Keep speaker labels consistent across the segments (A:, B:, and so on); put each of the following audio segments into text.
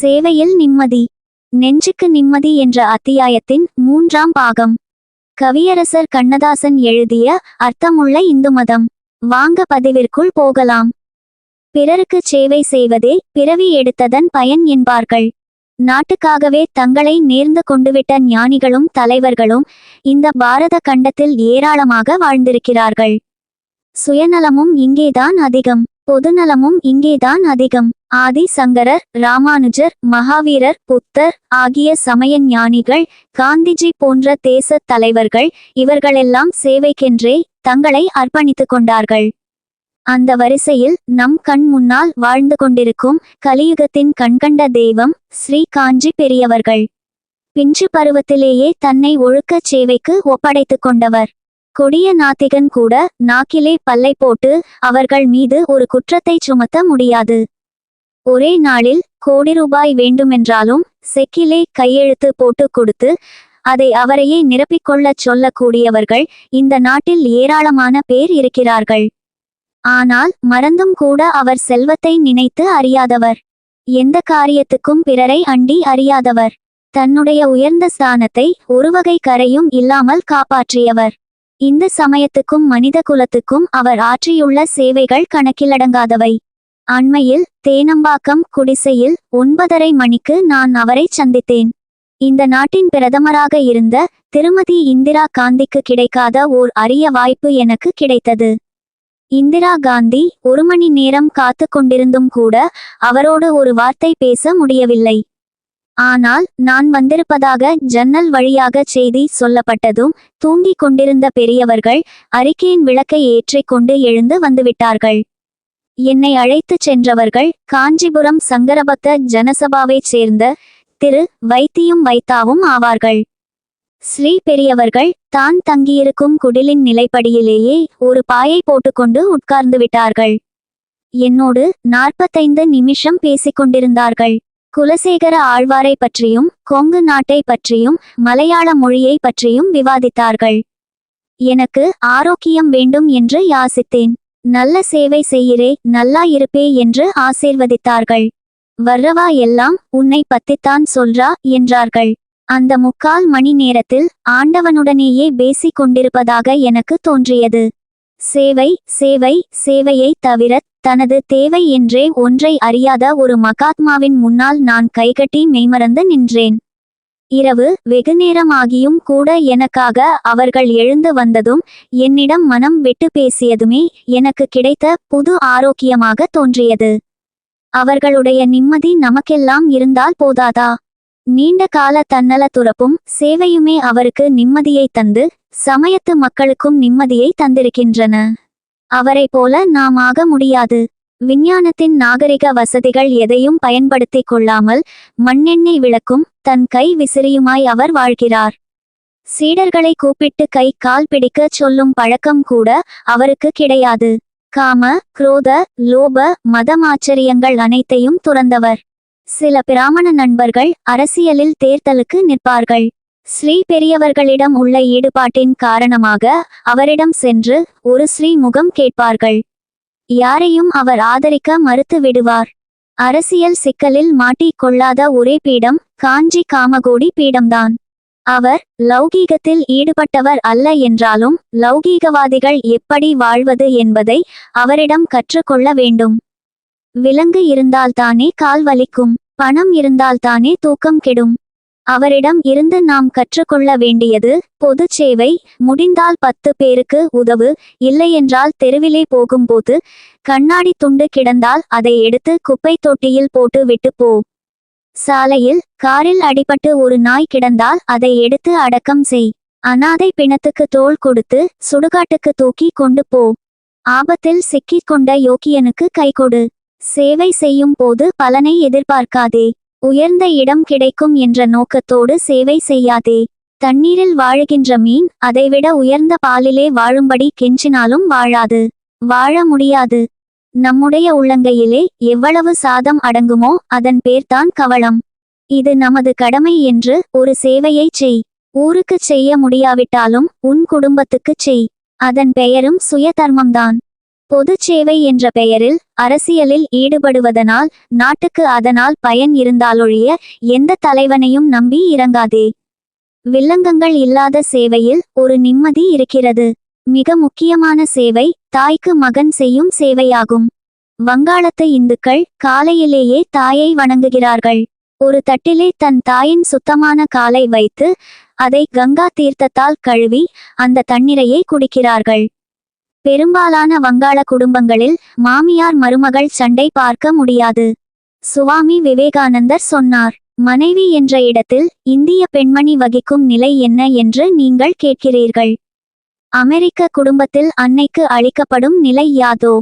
A: சேவையில் நிம்மதி. நெஞ்சுக்கு நிம்மதி என்ற அத்தியாயத்தின் மூன்றாம் பாகம். கவியரசர் கண்ணதாசன் எழுதிய அர்த்தமுள்ள இந்து மதம். வாங்க பதிவிற்குள் போகலாம். பிறருக்கு சேவை செய்வதே பிறவி எடுத்ததன் பயன் என்பார்கள். நாட்டுக்காகவே தங்களை நேர்ந்து கொண்டுவிட்ட ஞானிகளும் தலைவர்களும் இந்த பாரத கண்டத்தில் ஏராளமாக வாழ்ந்திருக்கிறார்கள். சுயநலமும் இங்கேதான் அதிகம். பொதுநலமும் இங்கேதான் அதிகம். ஆதி சங்கரர் ராமானுஜர் மகாவீரர் புத்தர் ஆகிய சமய ஞானிகள் காந்திஜி போன்ற தேசத் தலைவர்கள் இவர்களெல்லாம் சேவைக்கென்றே தங்களை அர்ப்பணித்துக் கொண்டார்கள். அந்த வரிசையில் நம் கண் முன்னால் வாழ்ந்து கொண்டிருக்கும் கலியுகத்தின் கண்கண்ட தெய்வம் ஸ்ரீ காஞ்சி பெரியவர்கள். பிஞ்சு பருவத்திலேயே தன்னை ஒழுக்கச் சேவைக்கு ஒப்படைத்துக் கொண்டவர். கொடிய நாத்திகன் கூட நாக்கிலே பல்லை போட்டு அவர்கள் மீது ஒரு குற்றத்தை சுமத்த முடியாது. ஒரே நாளில் கோடி ரூபாய் வேண்டுமென்றாலும் செக்கிலே கையெழுத்து போட்டு கொடுத்து அதை அவரையே நிரப்பிக்கொள்ளச் சொல்லக்கூடியவர்கள் இந்த நாட்டில் ஏராளமான பேர் இருக்கிறார்கள். ஆனால் மறந்தும் கூட அவர் செல்வத்தை நினைத்து அறியாதவர். எந்த காரியத்துக்கும் பிறரை அண்டி அறியாதவர். தன்னுடைய உயர்ந்த ஸ்தானத்தை ஒருவகை கரையும் இல்லாமல் காப்பாற்றியவர். இந்த சமயத்துக்கும் மனித குலத்துக்கும் அவர் ஆற்றியுள்ள சேவைகள் கணக்கிலடங்காதவை. அண்மையில் தேனம்பாக்கம் குடிசையில் ஒன்பதரை மணிக்கு நான் அவரை சந்தித்தேன். இந்த நாட்டின் பிரதமராக இருந்த திருமதி இந்திரா காந்திக்கு கிடைக்காத ஓர் அரிய வாய்ப்பு எனக்கு கிடைத்தது. இந்திரா காந்தி ஒரு மணி நேரம் காத்து கொண்டிருந்தும் கூட அவரோடு ஒரு வார்த்தை பேச முடியவில்லை. ஆனால் நான் வந்திருப்பதாக ஜன்னல் வழியாக செய்தி சொல்லப்பட்டதும் தூங்கிக் கொண்டிருந்த பெரியவர்கள் அறிக்கையின் விளக்கை ஏற்றிக்கொண்டு எழுந்து வந்துவிட்டார்கள். என்னை அழைத்துச் சென்றவர்கள் காஞ்சிபுரம் சங்கரபக்த ஜனசபாவைச் சேர்ந்த திரு. வைத்தியும் வைத்தாவும் ஆவார்கள். ஸ்ரீ பெரியவர்கள் தான் தங்கியிருக்கும் குடிலின் நிலைப்படியிலேயே ஒரு பாயை போட்டுக்கொண்டு உட்கார்ந்து விட்டார்கள். என்னோடு நாற்பத்தைந்து நிமிஷம் பேசிக் கொண்டிருந்தார்கள் குலசேகர ஆழ்வாரை பற்றியும் கொங்கு நாட்டை பற்றியும் மலையாள மொழியை பற்றியும் விவாதித்தார்கள். எனக்கு ஆரோக்கியம் வேண்டும் என்று யாசித்தேன். நல்ல சேவை செய்கிறே நல்லா இருப்பே என்று ஆசீர்வதித்தார்கள். வர்றவா எல்லாம் உன்னை பத்தித்தான் சொல்றா என்றார்கள். அந்த முக்கால் மணி நேரத்தில் ஆண்டவனுடனேயே பேசிக் கொண்டிருப்பதாக எனக்கு தோன்றியது. சேவை சேவை சேவையை தவிர தனது தேவை என்றே ஒன்றை அறியாத ஒரு மகாத்மாவின் முன்னால் நான் கைகட்டி மெய்மறந்து நின்றேன். இரவு வெகுநேரமாகியும் கூட எனக்காக அவர்கள் எழுந்து வந்ததும் என்னிடம் மனம் விட்டு பேசியதுமே எனக்கு கிடைத்த புது ஆரோக்கியமாக தோன்றியது. அவர்களுடைய நிம்மதி நமக்கெல்லாம் இருந்தால் போதாதா? நீண்ட கால தன்னல துறப்பும் சேவையுமே அவருக்கு நிம்மதியை தந்து சமயத்து மக்களுக்கும் நிம்மதியை தந்திருக்கின்றன. அவரை போல நாம் ஆக முடியாது. விஞ்ஞானத்தின் நாகரிக வசதிகள் எதையும் பயன்படுத்திக் கொள்ளாமல் மண்ணெண்ணெய் விளக்கும் தன் கை விசிறியுமாய் அவர் வாழ்கிறார். சீடர்களை கூப்பிட்டு கை கால் பிடிக்கச் சொல்லும் பழக்கம் கூட அவருக்கு கிடையாது. காம குரோத லோப மதமாச்சரியங்கள் அனைத்தையும் துறந்தவர். சில பிராமண நண்பர்கள் அரசியலில் தேர்தலுக்கு நிற்பார்கள். ஸ்ரீ பெரியவர்களிடம் உள்ள ஈடுபாட்டின் காரணமாக அவரிடம் சென்று ஒரு ஸ்ரீமுகம் கேட்பார்கள். யாரையும் அவர் ஆதரிக்க மறுத்து விடுவார். அரசியல் சிக்கலில் மாட்டிக்கொள்ளாத ஒரே பீடம் காஞ்சி காமகோடி பீடம்தான். அவர் லௌகீகத்தில் ஈடுபட்டவர் அல்ல என்றாலும் லௌகீகவாதிகள் எப்படி வாழ்வது என்பதை அவரிடம் கற்றுக்கொள்ள வேண்டும். விலங்கு இருந்தால்தானே கால் வலிக்கும் பணம் இருந்தால்தானே தூக்கம் கெடும். அவரிடம் இருந்து நாம் கற்றுக்கொள்ள வேண்டியது பொது சேவை. முடிந்தால் பத்து பேருக்கு உதவு. இல்லையென்றால் தெருவிலே போகும்போது கண்ணாடி துண்டு கிடந்தால் அதை எடுத்து குப்பை தொட்டியில் போட்டு விட்டு போ. சாலையில் காரில் அடிபட்டு ஒரு நாய் கிடந்தால் அதை எடுத்து அடக்கம் செய். அனாதை பிணத்துக்கு தோள் கொடுத்து சுடுகாட்டுக்கு தூக்கி கொண்டு போ. ஆபத்தில் சிக்கிக் கொண்ட யோக்கியனுக்கு கைகொடு சேவை செய்யும் போது பலனை எதிர்பார்க்காதே. உயர்ந்த இடம் கிடைக்கும் என்ற நோக்கத்தோடு சேவை செய்யாதே. தண்ணீரில் வாழுகின்ற மீன் அதைவிட உயர்ந்த பாலிலே வாழும்படி கெஞ்சினாலும் வாழாது. வாழ முடியாது. நம்முடைய உள்ளங்கையிலே எவ்வளவு சாதம் அடங்குமோ அதன் பேர்தான் கவளம். இது நமது கடமை என்று ஒரு சேவையைச் செய். ஊருக்குச் செய்ய முடியாவிட்டாலும் உன் குடும்பத்துக்குச் செய். அதன் பெயரும் சுய தர்மம்தான் பொதுச் சேவை என்ற பெயரில் அரசியலில் ஈடுபடுவதனால் நாட்டுக்கு அதனால் பயன் இருந்தாலொழிய எந்த தலைவனையும் நம்பி இறங்காதே. வில்லங்கங்கள் இல்லாத சேவையில் ஒரு நிம்மதி இருக்கிறது. மிக முக்கியமான சேவை தாய்க்கு மகன் செய்யும் சேவையாகும். வங்காளத்து இந்துக்கள் காலையிலேயே தாயை வணங்குகிறார்கள். ஒரு தட்டிலே தன் தாயின் சுத்தமான காலை வைத்து அதை கங்கா தீர்த்தத்தால் கழுவி அந்த தண்ணீரையே குடிக்கிறார்கள். பெரும்பாலான வங்காள குடும்பங்களில் மாமியார் மருமகள் சண்டை பார்க்க முடியாது. சுவாமி விவேகானந்தர் சொன்னார் மனைவி என்ற இடத்தில் இந்திய பெண்மணி வகிக்கும் நிலை என்ன என்று நீங்கள் கேட்கிறீர்கள். அமெரிக்க குடும்பத்தில் அன்னைக்கு அளிக்கப்படும் நிலை யாதோ?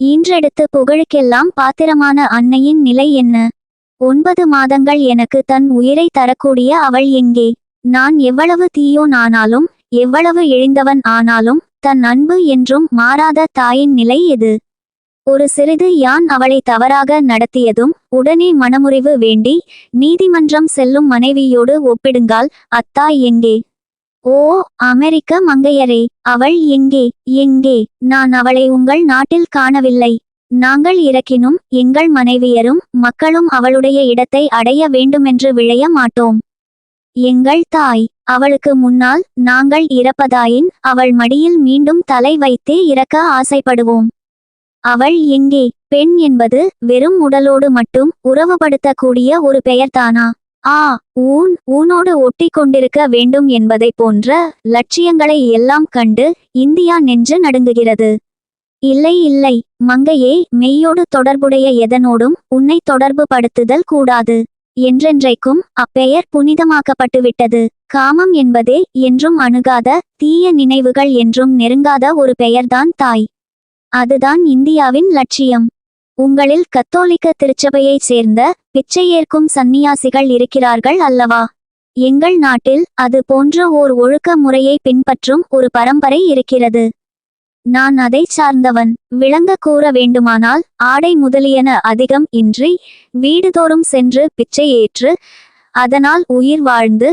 A: இன்றெடுத்து புகழுக்கெல்லாம் பாத்திரமான அன்னையின் நிலை என்ன? ஒன்பது மாதங்கள் எனக்கு தன் உயிரை தரக்கூடிய அவள் எங்கே? நான் எவ்வளவு தீயோன் ஆனாலும் எவ்வளவு இழிந்தவன் ஆனாலும் தன் அன்பு என்றும் மாறாத தாயின் நிலை எது? ஒரு சிறிது யான் அவளை தவறாக நடத்தியதும் உடனே மனமுறிவு வேண்டி நீதிமன்றம் செல்லும் மனைவியோடு ஒப்பிடுங்கால் அத்தாய் எங்கே? ஓ அமெரிக்க மங்கையரே அவள் எங்கே? எங்கே? நான் அவளை உங்கள் நாட்டில் காணவில்லை. நாங்கள் இறக்கினும் எங்கள் மனைவியரும் மக்களும் அவளுடைய இடத்தை அடைய வேண்டுமென்று விழைய மாட்டோம். எங்கள் தாய் அவளுக்கு முன்னால் நாங்கள் இறப்பதாயின் அவள் மடியில் மீண்டும் தலை வைத்தே இறக்க ஆசைப்படுவோம். அவள் எங்கே? பெண் என்பது வெறும் உடலோடு மட்டும் உறவுபடுத்தக்கூடிய ஒரு பெயர்தானா? ஆ ஊன் ஊனோடு ஒட்டி கொண்டிருக்க வேண்டும் என்பதை போன்ற லட்சியங்களை எல்லாம் கண்டு இந்தியா நெஞ்சு நடுங்குகிறது. இல்லை இல்லை மங்கையே மெய்யோடு தொடர்புடைய எதனோடும் உன்னை தொடர்பு படுத்துதல் கூடாது. என்றென்றைக்கும் அப்பெயர் புனிதமாக்கப்பட்டுவிட்டது. காமம் என்பதே என்றும் அணுகாத தீய நினைவுகள் என்றும் நெருங்காத ஒரு பெயர்தான் தாய். அதுதான் இந்தியாவின் லட்சியம். உங்களில் கத்தோலிக்க திருச்சபையைச் சேர்ந்த பிச்சை ஏற்கும் சந்நியாசிகள் இருக்கிறார்கள் அல்லவா? எங்கள் நாட்டில் அது போன்ற ஓர் ஒழுக்க முறையை பின்பற்றும் ஒரு பரம்பரை இருக்கிறது. நான் அதை சார்ந்தவன். விளங்க கூற வேண்டுமானால் ஆடை முதலியன அதிகம் இன்றி வீடுதோறும் சென்று பிச்சை ஏற்று அதனால் உயிர் வாழ்ந்து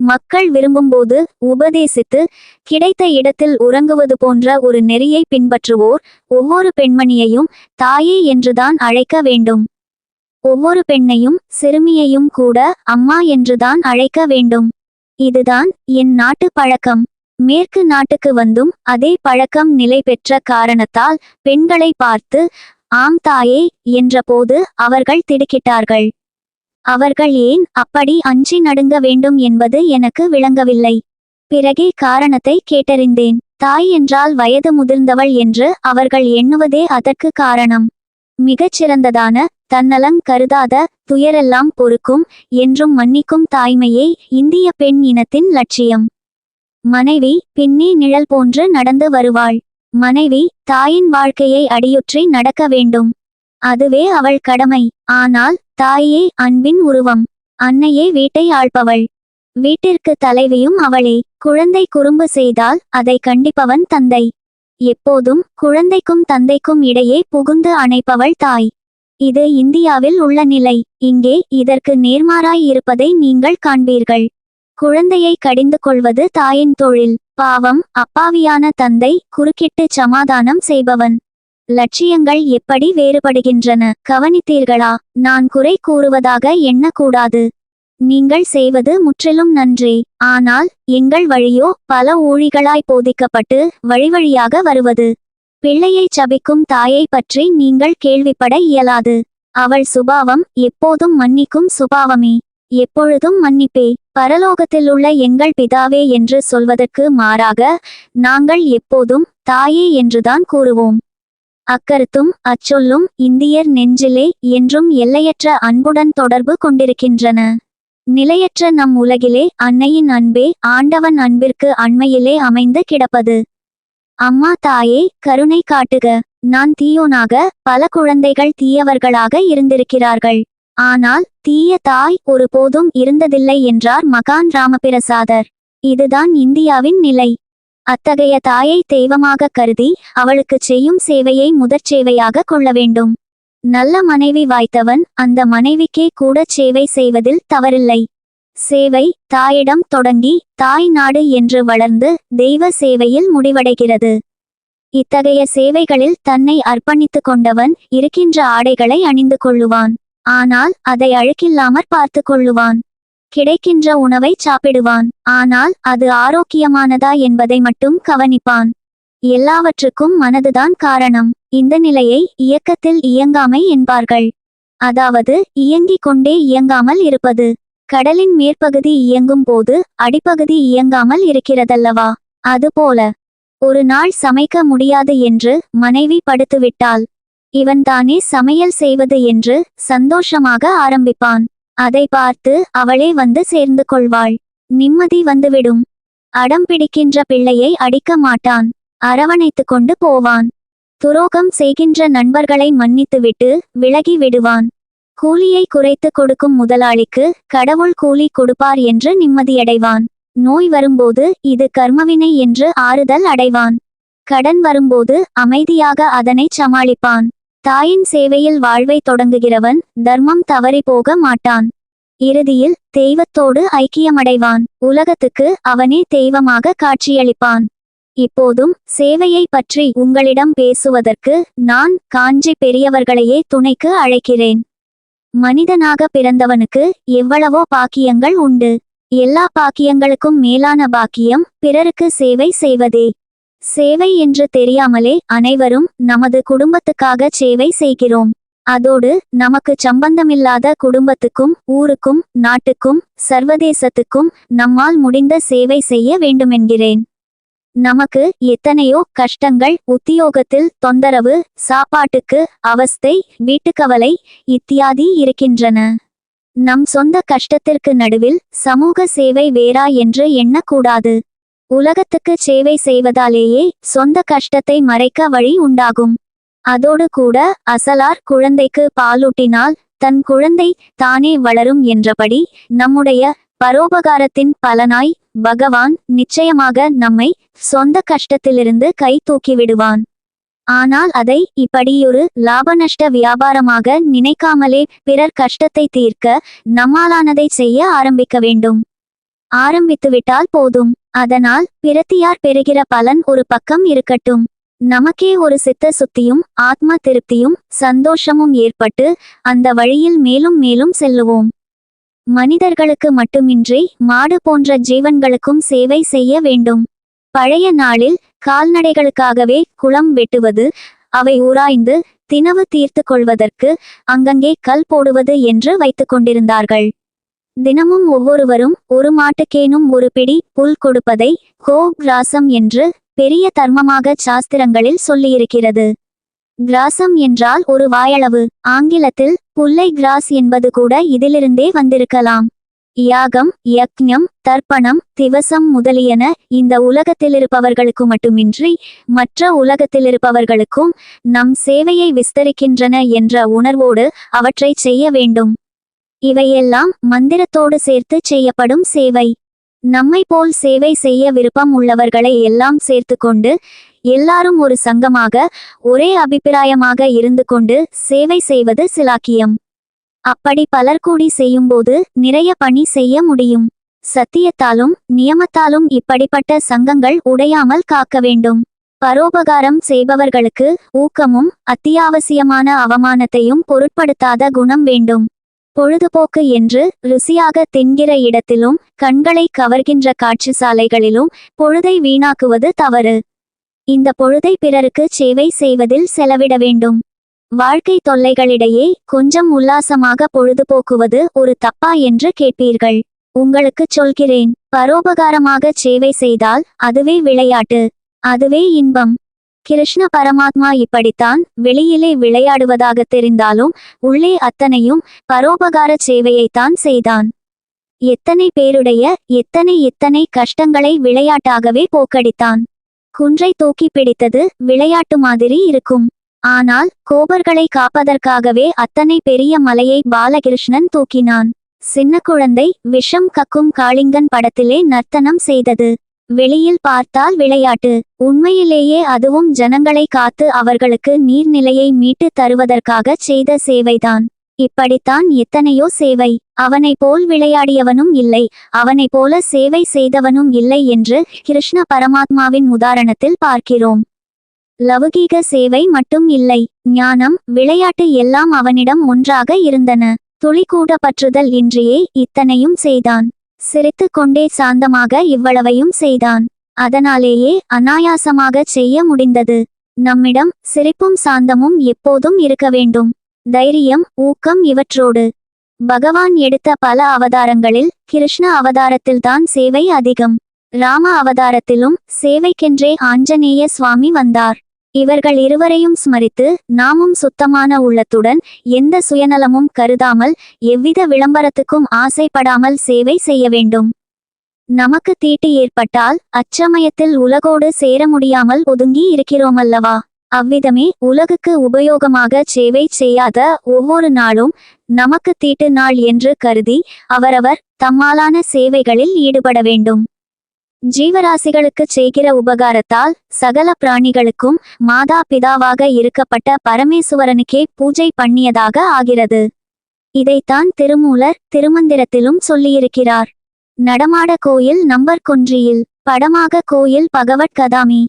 A: மக்கள் விரும்பும்போது உபதேசித்து கிடைத்த இடத்தில் உறங்குவது போன்ற ஒரு நெறியை பின்பற்றுவோர் ஒவ்வொரு பெண்மணியையும் தாயே என்றுதான் அழைக்க வேண்டும். ஒவ்வொரு பெண்ணையும் சிறுமியையும் கூட அம்மா என்றுதான் அழைக்க வேண்டும். இதுதான் என் நாட்டு பழக்கம். மேற்கு நாட்டுக்கு வந்தும் அதே பழக்கம் நிலை பெற்ற காரணத்தால் பெண்களை பார்த்து ஆம் தாயே என்றபோது அவர்கள் திடுக்கிட்டார்கள். அவர்கள் ஏன் அப்படி அஞ்சி நடுங்க வேண்டும் என்பது எனக்கு விளங்கவில்லை. பிறகே காரணத்தை கேட்டறிந்தேன். தாய் என்றால் வயது முதிர்ந்தவள் என்று அவர்கள் எண்ணுவதே அதற்கு காரணம். மிகச் சிறந்ததான தன்னலங் கருதாத துயரெல்லாம் பொறுக்கும் என்றும் மன்னிக்கும் தாய்மையே இந்திய பெண் இனத்தின் லட்சியம். மனைவி பின்னி நிழல் போன்று நடந்து வருவாள். மனைவி தாயின் வாழ்க்கையை அடியுற்றி நடக்க வேண்டும். அதுவே அவள் கடமை. ஆனால் தாயே அன்பின் உருவம். அன்னையே வீட்டை ஆள்பவள். வீட்டிற்கு தலைவியும் அவளே. குழந்தை குறும்பு செய்தால் அதை கண்டிப்பவன் தந்தை. எப்போதும் குழந்தைக்கும் தந்தைக்கும் இடையே புகுந்து அணைப்பவள் தாய். இது இந்தியாவில் உள்ள நிலை. இங்கே இதற்கு நேர்மாறாய் இருப்பதை நீங்கள் காண்பீர்கள். குழந்தையை கடிந்து கொள்வது தாயின் தொழில். பாவம் அப்பாவியான தந்தை குறுக்கிட்டு சமாதானம் செய்பவன். லட்சியங்கள் எப்படி வேறுபடுகின்றன? கவனித்தீர்களா? நான் குறை கூறுவதாக எண்ணக்கூடாது. நீங்கள் செய்வது முற்றிலும் நன்றி. ஆனால் எங்கள் வழியோ பல ஊழிகளாய் போதிக்கப்பட்டு வழிவழியாக வருவது. பிள்ளையை சபிக்கும் தாயை பற்றி நீங்கள் கேள்விப்பட இயலாது. அவள் சுபாவம் எப்போதும் மன்னிக்கும் சுபாவமே. எப்பொழுதும் மன்னிப்பே. பரலோகத்தில் உள்ள எங்கள் பிதாவே என்று சொல்வதற்கு மாறாக நாங்கள் எப்போதும் தாயே என்றுதான் கூறுவோம். அக்கருத்தும் அச்சொல்லும் இந்தியர் நெஞ்சிலே என்றும் எல்லையற்ற அன்புடன் தொடர்பு கொண்டிருக்கின்றன. நிலையற்ற நம் உலகிலே அன்னையின் அன்பே ஆண்டவன் அன்பிற்கு அண்மையிலே அமைந்து கிடப்பது. அம்மா தாயே கருணை காட்டுக. நான் தீயோனாக பல குழந்தைகள் தீயவர்களாக இருந்திருக்கிறார்கள். ஆனால் தீய தாய் ஒருபோதும் இருந்ததில்லை என்றார் மகான் ராமபிரசாதர். இதுதான் இந்தியாவின் நிலை. அத்தகைய தாயை தெய்வமாக கருதி அவளுக்கு செய்யும் சேவையை முதற் சேவையாக கொள்ள வேண்டும். நல்ல மனைவி வாய்த்தவன் அந்த மனைவிக்கே கூட சேவை செய்வதில் தவறில்லை. சேவை தாயிடம் தொடங்கி தாய் நாடு என்று வளர்ந்து தெய்வ சேவையில் முடிவடைகிறது. இத்தகைய சேவைகளில் தன்னை அர்ப்பணித்துக் கொண்டவன் இருக்கின்ற ஆடைகளை அணிந்து கொள்ளுவான். ஆனால் அதை அழுக்கில்லாமற் பார்த்து கொள்ளுவான். கிடைக்கின்ற உணவை சாப்பிடுவான். ஆனால் அது ஆரோக்கியமானதா என்பதை மட்டும் கவனிப்பான். எல்லாவற்றுக்கும் மனதுதான் காரணம். இந்த நிலையை இயக்கத்தில் இயங்காமை என்பார்கள். அதாவது இயங்கிக் கொண்டே இயங்காமல் இருப்பது. கடலின் மேற்பகுதி இயங்கும் போது அடிப்பகுதி இயங்காமல் இருக்கிறதல்லவா? அதுபோல. ஒரு நாள் சமைக்க முடியாது என்று மனைவி படுத்துவிட்டாள். இவன்தானே சமையல் செய்வது என்று சந்தோஷமாக ஆரம்பிப்பான். அதை பார்த்து அவளே வந்து சேர்ந்து கொள்வாள். நிம்மதி வந்துவிடும். அடம் பிடிக்கின்ற பிள்ளையை அடிக்க மாட்டான். அரவணைத்துக் கொண்டு போவான். துரோகம் செய்கின்ற நண்பர்களை மன்னித்துவிட்டு விலகி விடுவான். கூலியை குறைத்து கொடுக்கும் முதலாளிக்கு கடவுள் கூலி கொடுப்பார் என்று நிம்மதியடைவான். நோய் வரும்போது இது கர்மவினை என்று ஆறுதல் அடைவான். கடன் வரும்போது அமைதியாக அதனை சமாளிப்பான். தாயின் சேவையில் வாழ்வை தொடங்குகிறவன் தர்மம் தவறி போக மாட்டான். இறுதியில் தெய்வத்தோடு ஐக்கியமடைவான். உலகத்துக்கு அவனே தெய்வமாக காட்சியளிப்பான். இப்போதும் சேவையை பற்றி உங்களிடம் பேசுவதற்கு நான் காஞ்சி பெரியவர்களையே துணைக்கு அழைக்கிறேன். மனிதனாக பிறந்தவனுக்கு எவ்வளவோ பாக்கியங்கள் உண்டு. எல்லா பாக்கியங்களுக்கும் மேலான பாக்கியம் பிறருக்கு சேவை செய்வதே. சேவை என்று தெரியாமலே அனைவரும் நமது குடும்பத்துக்காக சேவை செய்கிறோம். அதோடு நமக்கு சம்பந்தமில்லாத குடும்பத்துக்கும் ஊருக்கும் நாட்டுக்கும் சர்வதேசத்துக்கும் நம்மால் முடிந்த சேவை செய்ய வேண்டுமென்கிறேன். நமக்கு எத்தனையோ கஷ்டங்கள் உத்தியோகத்தில் தொந்தரவு சாப்பாட்டுக்கு அவஸ்தை வீட்டுக்கவலை இத்தியாதி இருக்கின்றன. நம் சொந்த கஷ்டத்திற்கு நடுவில் சமூக சேவை வேறா என்று எண்ணக்கூடாது. உலகத்துக்கு சேவை செய்வதாலேயே சொந்த கஷ்டத்தை மறைக்க வழி உண்டாகும். அதோடு கூட அசலார் குழந்தைக்கு பாலூட்டினால் தன் குழந்தை தானே வளரும் என்றபடி நம்முடைய பரோபகாரத்தின் பலனாய் பகவான் நிச்சயமாக நம்மை சொந்த கஷ்டத்திலிருந்து கை தூக்கிவிடுவான் ஆனால் அதை இப்படியொரு லாப நஷ்ட வியாபாரமாக நினைக்காமலே பிறர் கஷ்டத்தை தீர்க்க நம்மாலானதை செய்ய ஆரம்பிக்க வேண்டும். ஆரம்பித்துவிட்டால் போதும். அதனால் பிரத்தியார் பெறுகிற பலன் ஒரு பக்கம் இருக்கட்டும். நமக்கே ஒரு சித்த சுத்தியும் ஆத்ம திருப்தியும் சந்தோஷமும் ஏற்பட்டு அந்த வழியில் மேலும் மேலும் செல்லுவோம். மனிதர்களுக்கு மட்டுமின்றி மாடு போன்ற ஜீவன்களுக்கும் சேவை செய்ய வேண்டும். பழைய நாளில் கால்நடைகளுக்காகவே குளம் வெட்டுவது அவை உராய்ந்து தினவு தீர்த்து கொள்வதற்கு அங்கங்கே கல் போடுவது என்று வைத்துக் கொண்டிருந்தார்கள். தினமும் ஒவ்வொருவரும் ஒரு மாட்டுக்கேனும் ஒரு பிடி புல் கொடுப்பதை கோ கிராசம் என்று பெரிய தர்மமாக சாஸ்திரங்களில் சொல்லியிருக்கிறது. கிராசம் என்றால் ஒரு வாயளவு. ஆங்கிலத்தில் புல்லை கிராஸ் என்பது கூட இதிலிருந்தே வந்திருக்கலாம். யாகம் யக்ஞம் தர்ப்பணம் திவசம் முதலியன இந்த உலகத்திலிருப்பவர்களுக்கு மட்டுமின்றி மற்ற உலகத்திலிருப்பவர்களுக்கும் நம் சேவையை விஸ்தரிக்கின்றன என்ற உணர்வோடு அவற்றை செய்ய வேண்டும். இவையெல்லாம் மந்திரத்தோடு சேர்த்து செய்யப்படும் சேவை. நம்மை போல் சேவை செய்ய விருப்பம் உள்ளவர்களை எல்லாம் சேர்த்து கொண்டு எல்லாரும் ஒரு சங்கமாக ஒரே அபிப்பிராயமாக இருந்து கொண்டு சேவை செய்வது சிலாக்கியம். அப்படி பலர் கூடி செய்யும்போது நிறைய பணி செய்ய முடியும். சத்தியத்தாலும் நியமத்தாலும் இப்படிப்பட்ட சங்கங்கள் உடையாமல் காக்க வேண்டும். பரோபகாரம் செய்பவர்களுக்கு ஊக்கமும் அத்தியாவசியமான அவமானத்தையும் பொருட்படுத்தாத குணம் வேண்டும். பொழுதுபோக்கு என்று ருசியாக தின்கிற இடத்திலும் கண்களை கவர்கின்ற காட்சி சாலைகளிலும் பொழுதை வீணாக்குவது தவறு. இந்த பொழுதை பிறருக்கு சேவை செய்வதில் செலவிட வேண்டும். வாழ்க்கை தொல்லைகளிடையே கொஞ்சம் உல்லாசமாக பொழுதுபோக்குவது ஒரு தப்பா என்று கேட்பீர்கள். உங்களுக்கு சொல்கிறேன் பரோபகாரமாக சேவை செய்தால் அதுவே விளையாட்டு. அதுவே இன்பம். கிருஷ்ண பரமாத்மா இப்படித்தான் வெளியிலே விளையாடுவதாக தெரிந்தாலும் உள்ளே அத்தனையும் பரோபகார சேவையைத்தான் செய்தான். எத்தனை பேருடைய எத்தனை எத்தனை கஷ்டங்களை விளையாட்டாகவே போக்கடித்தான். குன்றை தூக்கி பிடித்தது விளையாட்டு மாதிரி இருக்கும். ஆனால் கோபர்களை காப்பதற்காகவே அத்தனை பெரிய மலையை பாலகிருஷ்ணன் தூக்கினான். சின்ன குழந்தை விஷம் கக்கும் காளிங்கன் படத்திலே நர்த்தனம் செய்தது. வெளியில் பார்த்தால் விளையாட்டு. உண்மையிலேயே அதுவும் ஜனங்களை காத்து அவர்களுக்கு நீர்நிலையை மீட்டு தருவதற்காக செய்த சேவைதான். இப்படித்தான் எத்தனையோ சேவை. அவனை போல் விளையாடியவனும் இல்லை. அவனை போல சேவை செய்தவனும் இல்லை என்று கிருஷ்ண பரமாத்மாவின் உதாரணத்தில் பார்க்கிறோம். லவுகீக சேவை மட்டும் இல்லை. ஞானம் விளையாட்டு எல்லாம் அவனிடம் ஒன்றாக இருந்தன. துளிக்கூட பற்றுதல் இன்றியே இத்தனையும் செய்தான். சிரித்துக் கொண்டே சாந்தமாக இவ்வளவையும் செய்தான். அதனாலேயே அனாயாசமாக செய்ய முடிந்தது. நம்மிடம் சிரிப்பும் சாந்தமும் எப்போதும் இருக்க வேண்டும். தைரியம் ஊக்கம் இவற்றோடு. பகவான் எடுத்த பல அவதாரங்களில் கிருஷ்ண அவதாரத்தில்தான் சேவை அதிகம். ராம அவதாரத்திலும் சேவைக்கென்றே ஆஞ்சநேய சுவாமி வந்தார். இவர்கள் இருவரையும் ஸ்மரித்து நாமும் சுத்தமான உள்ளத்துடன் எந்த சுயநலமும் கருதாமல் எவ்வித விளம்பரத்துக்கும் ஆசைப்படாமல் சேவை செய்ய வேண்டும். நமக்கு தீட்டு ஏற்பட்டால் அச்சமயத்தில் உலகோடு சேர முடியாமல் ஒதுங்கி இருக்கிறோமல்லவா? அவ்விதமே உலகுக்கு உபயோகமாக சேவை செய்யாத ஒவ்வொரு நாளும் நமக்கு தீட்டு நாள் என்று கருதி அவரவர் தம்மாலான சேவைகளில் ஈடுபட வேண்டும். ஜீவராசிகளுக்கு செய்கிற உபகாரத்தால் சகல பிராணிகளுக்கும் மாதா பிதாவாக இருக்கப்பட்ட பரமேசுவரனுக்கே பூஜை பண்ணியதாக ஆகிறது. இதைத்தான் திருமூலர் திருமந்திரத்திலும் சொல்லியிருக்கிறார். நடமாட கோயில் நம்பர் கொன்றியில் படமாக கோயில் பகவத் கதாமி.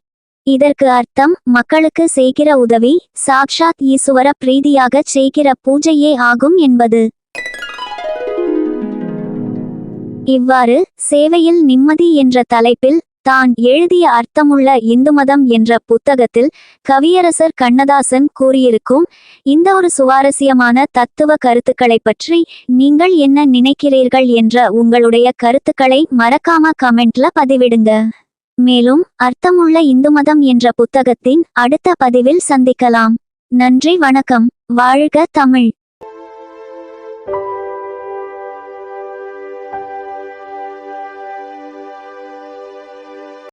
A: இதற்கு அர்த்தம் மக்களுக்கு செய்கிற உதவி சாக்ஷாத் ஈசுவர பிரீதியாகச் செய்கிற பூஜையே ஆகும் என்பது. இவ்வாறு சேவையில் நிம்மதி என்ற தலைப்பில் தான் எழுதிய அர்த்தமுள்ள இந்து மதம் என்ற புத்தகத்தில் கவியரசர் கண்ணதாசன் கூறியிருக்கும் இந்த ஒரு சுவாரஸ்யமான தத்துவ கருத்துக்களை பற்றி நீங்கள் என்ன நினைக்கிறீர்கள் என்ற உங்களுடைய கருத்துக்களை மறக்காம கமெண்ட்ல பதிவிடுங்க. மேலும் அர்த்தமுள்ள இந்து மதம் என்ற புத்தகத்தின் அடுத்த பதிவில் சந்திக்கலாம். நன்றி வணக்கம். வாழ்க தமிழ்.